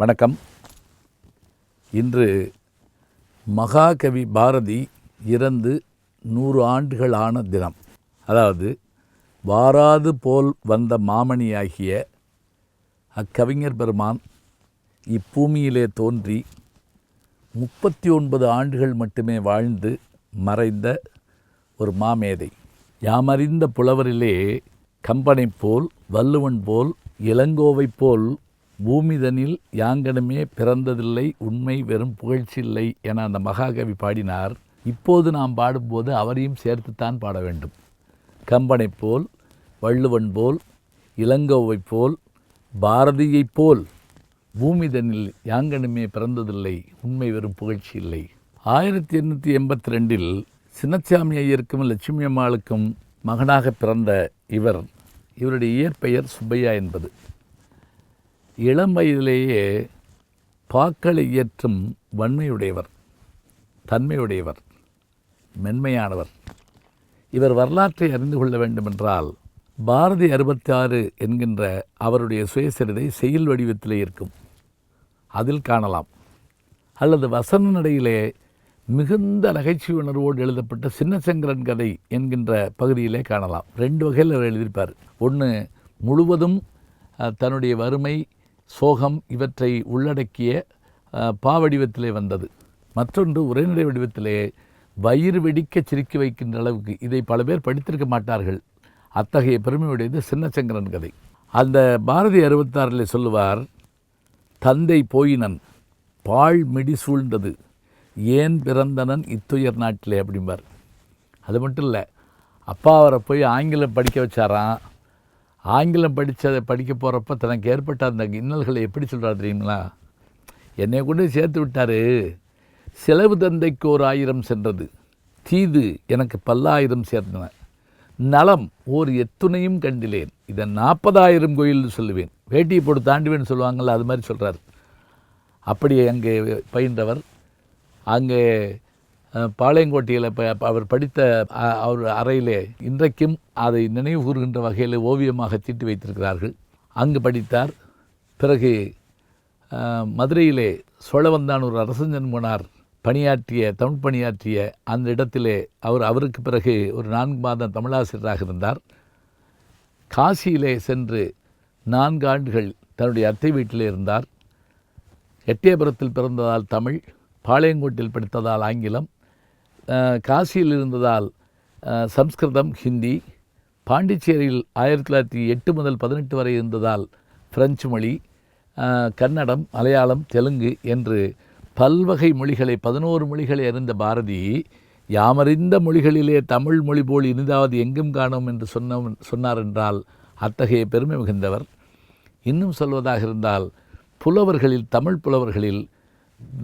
வணக்கம். இன்று மகாகவி பாரதி இறந்து நூறு ஆண்டுகள் ஆன தினம். அதாவது வாராது போல் வந்த மாமணியாகிய அக்கவிஞர் பெருமான் இப்பூமியிலே தோன்றி முப்பத்தி ஒன்பது ஆண்டுகள் மட்டுமே வாழ்ந்து மறைந்த ஒரு மாமேதை. யாமறிந்த புலவரிலே கம்பனைப் போல் வல்லுவன் போல் இளங்கோவைப் போல் பூமிதனில் யாங்கனமே பிறந்ததில்லை உண்மை வெறும் புகழ்ச்சியில்லை என அந்த மகாகவி பாடினார். இப்போது நாம் பாடும்போது அவரையும் சேர்த்துத்தான் பாட வேண்டும். கம்பனைப் போல் வள்ளுவன் போல் இளங்கோவைப் போல் பாரதியைப் போல் பூமிதனில் யாங்கனுமே பிறந்ததில்லை உண்மை வெறும் புகழ்ச்சி இல்லை. ஆயிரத்தி எண்ணூற்றி எண்பத்தி ரெண்டில் சின்னச்சாமி ஐயருக்கும் லட்சுமி அம்மாளுக்கும் மகனாக பிறந்த இவர். இவருடைய இயற்பெயர் சுப்பையா என்பது. இளம் வயதிலேயே பாக்களை இயற்றும் வன்மையுடையவர் தன்மையுடையவர் மென்மையானவர். இவர் வரலாற்றை அறிந்து கொள்ள வேண்டுமென்றால் பாரதி அறுபத்தி ஆறு என்கின்ற அவருடைய சுயசரிதை செயல் வடிவத்திலே இருக்கும். அதில் காணலாம். அல்லது வசன நடையிலே மிகுந்த நகைச்சுவை உணர்வோடு எழுதப்பட்ட சின்னசங்கரன் கதை என்கின்ற பகுதியிலே காணலாம். ரெண்டு வகையில் அவர் எழுதியிருப்பார். ஒன்று முழுவதும் தன்னுடைய வறுமை சோகம் இவற்றை உள்ளடக்கிய பாவடிவத்திலே வந்தது. மற்றொன்று உரைநடை வடிவத்திலே வயிறு வெடிக்க சிரிக்க வைக்கின்ற அளவுக்கு இதை பல பேர் படித்திருக்க மாட்டார்கள். அத்தகைய பெருமையுடையது சின்னச்சங்கரன் கதை. அந்த பாரதி அறுபத்தாறில் சொல்லுவார் தந்தை போயினன் பாழ் மிடி சூழ்ந்தது. ஏன் பிறந்தனன் இத்துயர் நாட்டிலே? அப்படிம்பார். அது மட்டும் இல்லை அப்பா அவரை போய் ஆங்கிலம் படிக்க வச்சாராம். ஆங்கிலம் படித்ததை படிக்க போகிறப்ப தனக்கு ஏற்பட்ட அந்த இன்னல்களை எப்படி சொல்கிறார் தெரியுங்களா? என்னை கொண்டு சேர்த்து விட்டார். செலவு தந்தைக்கு ஒரு ஆயிரம் சென்றது. தீது எனக்கு பல்லாயிரம் சேர்ந்தன. நலம் ஓர் எத்துணையும் கண்டிலேன். இதை நாற்பதாயிரம் கோயில்னு சொல்லுவேன். வேட்டியை போட்டு தாண்டுவேன்னு சொல்லுவாங்கள்ல அது மாதிரி சொல்கிறார் அப்படி அங்கே பயின்றவர். அங்கே பாளையங்கோட்டையில் ப அவர் படித்த அவர் அறையிலே இன்றைக்கும் அதை நினைவு கூறுகின்ற வகையில் ஓவியமாக தீட்டி வைத்திருக்கிறார்கள். அங்கு படித்தார். பிறகு மதுரையிலே சோழவந்தானூர் அரசஞ்சன் போனார் பணியாற்றிய தமிழ் பணியாற்றிய அந்த இடத்திலே அவர் அவருக்கு பிறகு ஒரு நான்கு மாதம் தமிழாசிரியராக இருந்தார். காசியிலே சென்று நான்கு ஆண்டுகள் தன்னுடைய அத்தை வீட்டிலே இருந்தார். எட்டயபுரத்தில் பிறந்ததால் தமிழ் பாளையங்கோட்டில் படித்ததால் ஆங்கிலம் காசியில் இருந்ததால் சம்ஸ்கிருதம் ஹிந்தி பாண்டிச்சேரியில் ஆயிரத்தி தொள்ளாயிரத்தி எட்டு முதல் பதினெட்டு வரை இருந்ததால் பிரெஞ்சு மொழி கன்னடம் மலையாளம் தெலுங்கு என்று பல்வகை மொழிகளை பதினோரு மொழிகளை அறிந்த பாரதி யாமறிந்த மொழிகளிலே தமிழ் மொழி போல் இனிதாவது எங்கும் காணோம் என்று சொன்ன சொன்னார் என்றால் அத்தகைய பெருமை மிகுந்தவர். இன்னும் சொல்வதாக இருந்தால் புலவர்களில் தமிழ் புலவர்களில்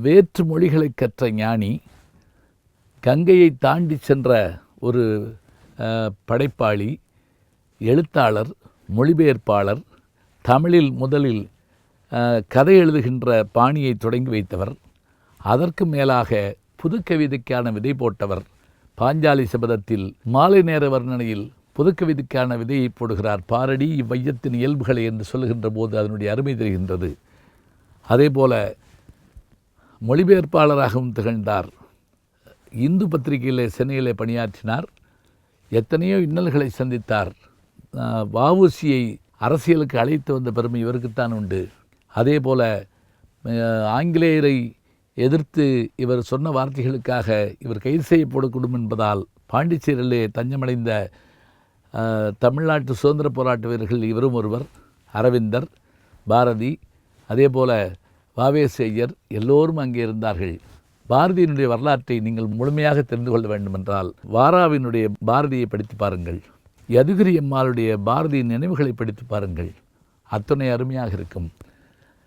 வேற்று மொழிகளை கற்ற ஞானி கங்கையை தாண்டி சென்ற ஒரு படைப்பாளி எழுத்தாளர் மொழிபெயர்ப்பாளர் தமிழில் முதலில் கதை எழுதுகின்ற பாணியை தொடங்கி வைத்தவர். அதற்கு மேலாக புதுக்கவிதைக்கான விதை போட்டவர். பாஞ்சாலி சபதத்தில் மாலை நேர வர்ணனையில் புதுக்கவிதைக்கான விதையை போடுகிறார். பாரடி இவ்வையத்தின் இயல்புகளை என்று சொல்லுகின்ற போது அதனுடைய அருமை தெரிகின்றது. அதேபோல மொழிபெயர்ப்பாளராகவும் திகழ்ந்தார். இந்து பத்திரிகையில் சென்னையிலே பணியாற்றினார். எத்தனையோ இன்னல்களை சந்தித்தார். ஆஹ் அரசியலுக்கு அழைத்து வந்த பெருமை இவருக்குத்தான் உண்டு. அதே போல் ஆங்கிலேயரை எதிர்த்து இவர் சொன்ன வார்த்தைகளுக்காக இவர் கைது செய்யப்படக்கூடும் என்பதால் பாண்டிச்சேரியிலே தஞ்சமடைந்த தமிழ்நாட்டு சுதந்திர போராட்ட வீரர்கள் இவரும் ஒருவர் அரவிந்தர் பாரதி அதே போல வாவேசேயர் எல்லோரும் அங்கே இருந்தார்கள். பாரதியினுடைய வரலாற்றை நீங்கள் முழுமையாக தெரிந்து கொள்ள வேண்டுமென்றால் வாராவினுடைய பாரதியை படித்து பாருங்கள். யதுகிரி அம்மாளுடைய பாரதியின் நினைவுகளை படித்து பாருங்கள். அத்தனை அருமையாக இருக்கும்.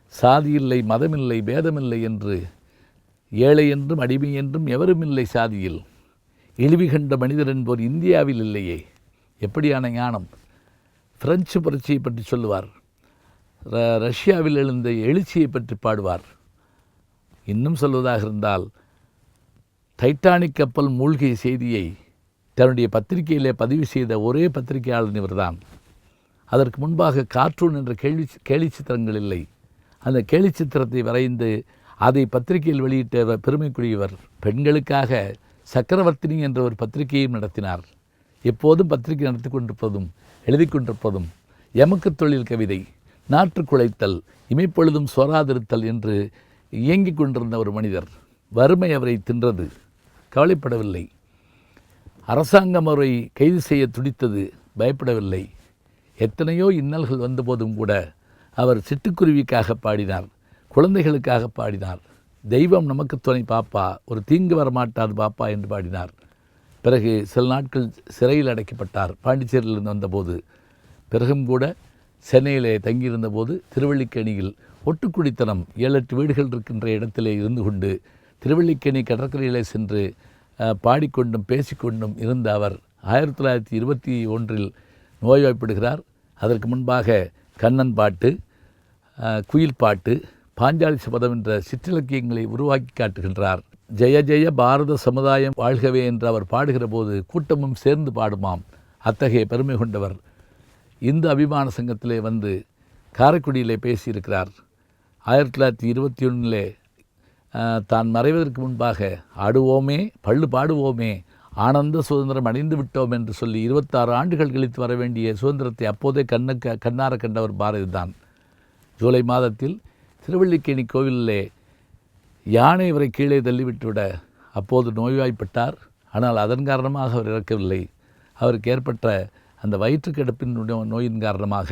சாதி இல்லை மதமில்லை பேதமில்லை என்று ஏழை என்றும் அடிமை என்றும் எவருமில்லை சாதியில். இழிவு கண்ட மனிதர் என்போர் இந்தியாவில் இல்லையே. எப்படியான ஞானம்? பிரெஞ்சு புரட்சியை பற்றி சொல்லுவார். ர- ரஷ்யாவில் எழுந்த எழுச்சியை பற்றி பாடுவார். இன்னும் சொல்வதாக இருந்தால் டைட்டானிக் கப்பல் மூழ்கிய செய்தியை தன்னுடைய பத்திரிகையிலே பதிவு செய்த ஒரே பத்திரிகையாளர் இவர்தான். அதற்கு முன்பாக கார்ட்டூன் என்ற கேள்வி கேலி சித்திரங்கள் இல்லை. அந்த கேலி சித்திரத்தை வரைந்து அதை பத்திரிகையில் வெளியிட்ட பெருமைக்குரியவர். பெண்களுக்காக சக்கரவர்த்தினி என்ற ஒரு பத்திரிகையும் நடத்தினார். எப்போதும் பத்திரிகை நடத்தி கொண்டிருப்பதும் எழுதி கொண்டிருப்பதும் எமக்கு தொழில் கவிதை நாற்று குலைத்தல் இமைப்பொழுதும் சோராதிருத்தல் என்று இயங்கிக் கொண்டிருந்த ஒரு மனிதர் வறுமை அவரை தின்றது கவலைப்படவில்லை. அரசாங்கம் அவரை கைது செய்ய துடித்தது பயப்படவில்லை. எத்தனையோ இன்னல்கள் வந்தபோதும் கூட அவர் சிட்டுக்குருவிக்காக பாடினார் குழந்தைகளுக்காக பாடினார். தெய்வம் நமக்கு துணை பாப்பா ஒரு தீங்கு வரமாட்டாது பாப்பா என்று பாடினார். பிறகு சில நாட்கள் சிறையில் அடைக்கப்பட்டார். பாண்டிச்சேரியிலிருந்து வந்தபோது பிறகும் கூட சென்னையிலே தங்கியிருந்தபோது திருவள்ளிக்கணியில் ஒட்டுக்குடித்தனம் ஏழு எட்டு வீடுகள் இருக்கின்ற இடத்திலே இருந்து கொண்டு திருவள்ளிக்கேணி கடற்கரையிலே சென்று பாடிக்கொண்டும் பேசிக்கொண்டும் இருந்த அவர் ஆயிரத்தி தொள்ளாயிரத்தி இருபத்தி ஒன்றில் நோய்வாய்ப்படுகிறார் அதற்கு முன்பாக கண்ணன் பாட்டு குயில் பாட்டு பாஞ்சாலி சபதம் என்ற சிற்றிலக்கியங்களை உருவாக்கி காட்டுகின்றார். ஜெய ஜெய பாரத சமுதாயம் வாழ்கவே என்று அவர் பாடுகிற போது கூட்டமும் சேர்ந்து பாடுமாம். அத்தகைய பெருமை கொண்டவர் இந்து அபிமான சங்கத்திலே வந்து காரைக்குடியிலே பேசியிருக்கிறார். ஆயிரத்தி தொள்ளாயிரத்தி இருபத்தி ஒன்றிலே தான் மறைவதற்கு முன்பாக ஆடுவோமே பள்ளு பாடுவோமே ஆனந்த சுதந்திரம் அடைந்து விட்டோம் என்று சொல்லி இருபத்தாறு ஆண்டுகள் கழித்து வர வேண்டிய சுதந்திரத்தை அப்போதே கண்ணுக்கு கண்ணார கண்டவர் பாரதிதான் ஜூலை மாதத்தில் திருவள்ளிக்கேணி கோவிலிலே யானை இவரை கீழே தள்ளிவிட்டுவிட அப்போது நோய்வாய்ப்பட்டார். ஆனால் அதன் காரணமாக அவர் இறக்கவில்லை. அவருக்கு ஏற்பட்ட அந்த வயிற்றுக்கிடப்பின் நோயின் காரணமாக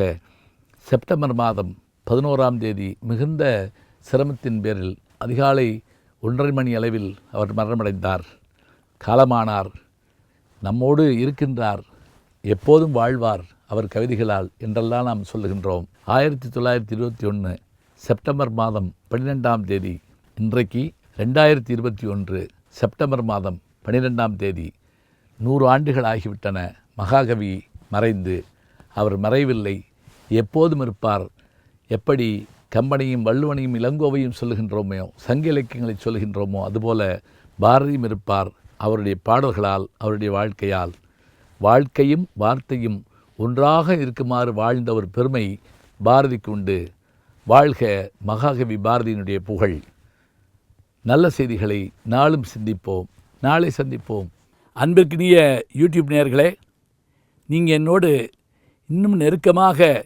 செப்டம்பர் மாதம் பதினோராம் தேதி மிகுந்த சிரமத்தின் பேரில் அதிகாலை ஒன்றரை மணி அளவில் அவர் மரணமடைந்தார். காலமானார். நம்மோடு இருக்கின்றார். எப்போதும் வாழ்வார் அவர் கவிதைகளால் என்றெல்லாம் நாம் சொல்லுகின்றோம். ஆயிரத்தி தொள்ளாயிரத்தி இருபத்தி ஒன்று செப்டம்பர் மாதம் பன்னிரெண்டாம் தேதி இன்றைக்கு ரெண்டாயிரத்தி இருபத்தி ஒன்று செப்டம்பர் மாதம் பன்னிரெண்டாம் தேதி நூறு ஆண்டுகள் ஆகிவிட்டன. மகாகவி மறைந்து. அவர் மறைவில்லை. எப்போதும் இருப்பார். எப்படி கம்பனையும் வள்ளுவனையும் இளங்கோவையும் சொல்லுகின்றோமோ சங்க இலக்கியங்களை சொல்லுகின்றோமோ அதுபோல பாரதியும் இருப்பார் அவருடைய பாடல்களால் அவருடைய வாழ்க்கையால். வாழ்க்கையும் வார்த்தையும் ஒன்றாக இருக்குமாறு வாழ்ந்த ஒரு பெருமை பாரதிக்கு உண்டு. வாழ்க மகாகவி பாரதியினுடைய புகழ். நல்ல செய்திகளை நாளும் சிந்திப்போம் நாளை சந்திப்போம். அன்பிற்கினிய யூடியூப் நேயர்களே நீங்கள் என்னோடு இன்னும் நெருக்கமாக